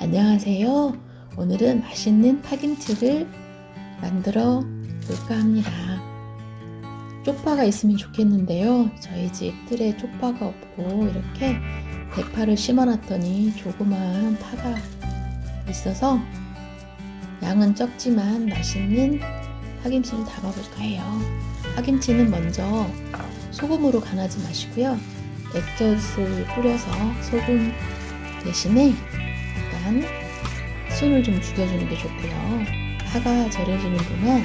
안녕하세요. 오늘은 맛있는 파김치를 만들어 볼까 합니다. 쪽파가 있으면 좋겠는데요. 저희 집 틀에 쪽파가 없고 이렇게 대파를 심어놨더니 조그마한 파가 있어서 양은 적지만 맛있는 파김치를 담아볼 거예요. 파김치는 먼저 소금으로 간하지 마시고요. 액젓을 뿌려서 소금 대신에 약간 순을 좀 죽여주는 게 좋고요. 파가 절여지는 동안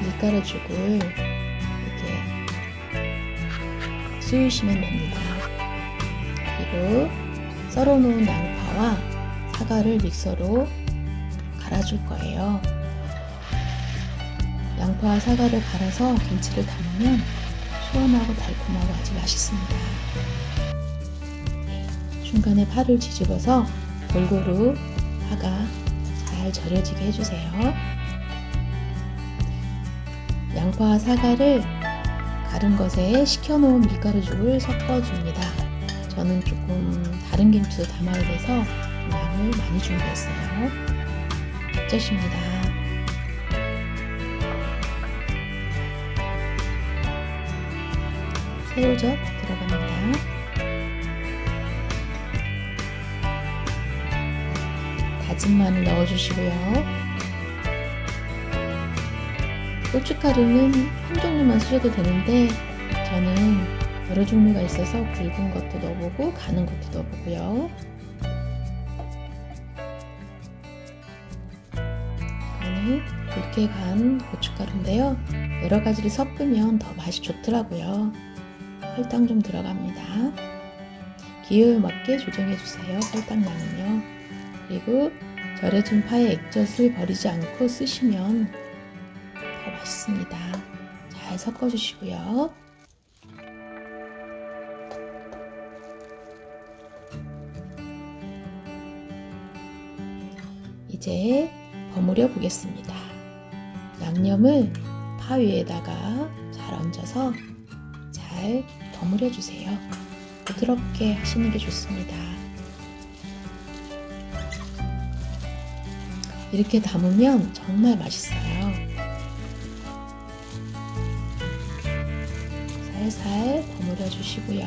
밀가루 죽을 이렇게 쑤시면 됩니다. 그리고 썰어놓은 양파와 사과를 믹서로 갈아줄 거예요. 양파와 사과를 갈아서 김치를 담으면 시원하고 달콤하고 아주 맛있습니다. 중간에 파를 뒤집어서 골고루 파가 잘 절여지게 해주세요. 양파와 사과를 갈은 것에 식혀놓은 밀가루죽을 섞어줍니다. 저는 조금 다른 김치도 담아야 돼서 좀 양을 많이 준비했어요. 액젓입니다. 새우젓 들어갑니다. 다진 마늘 넣어주시고요. 고춧가루는 한 종류만 쓰셔도 되는데 저는 여러 종류가 있어서 굵은 것도 넣어보고 가는 것도 넣어보고요. 이거는 굵게 간 고춧가루인데요. 여러 가지를 섞으면 더 맛이 좋더라고요. 설탕 좀 들어갑니다. 기호에 맞게 조정해주세요. 설탕량은요. 그리고 절여진 파의 액젓을 버리지 않고 쓰시면 더 맛있습니다. 잘 섞어주시고요. 이제 버무려 보겠습니다. 양념을 파 위에다가 잘 얹어서 잘 버무려 주세요. 부드럽게 하시는 게 좋습니다. 이렇게 담으면 정말 맛있어요. 살살 버무려 주시고요.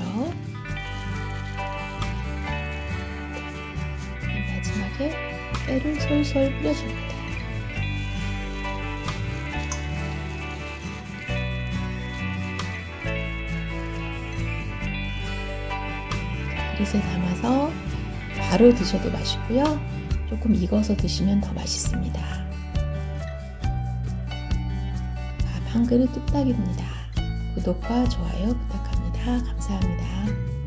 마지막에 깨를 솔솔 뿌려줍니다. 그릇에 담아서 바로 드셔도 맛있고요. 조금 익어서 드시면 더 맛있습니다. 밥 한 그릇 뚝딱입니다. 구독과 좋아요 부탁합니다. 감사합니다.